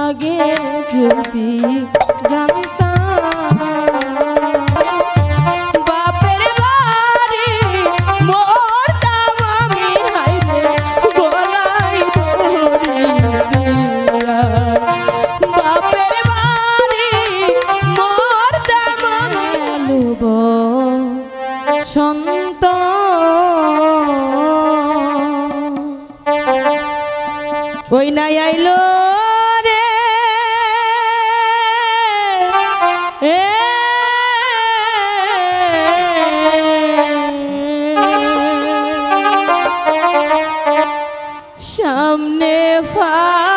আগে যদি জানতাম। বাপের বাড়ি মরতাম আমি হাইরে গলাই ধরি বাপের বাড়ি মরতাম ওই নাই আইলো রে। সামনে ফা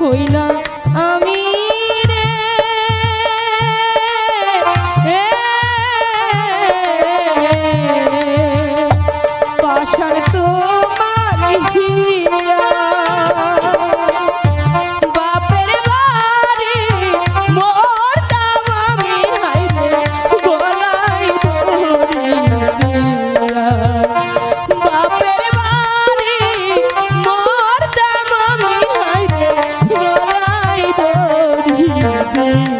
হইলা Thank you.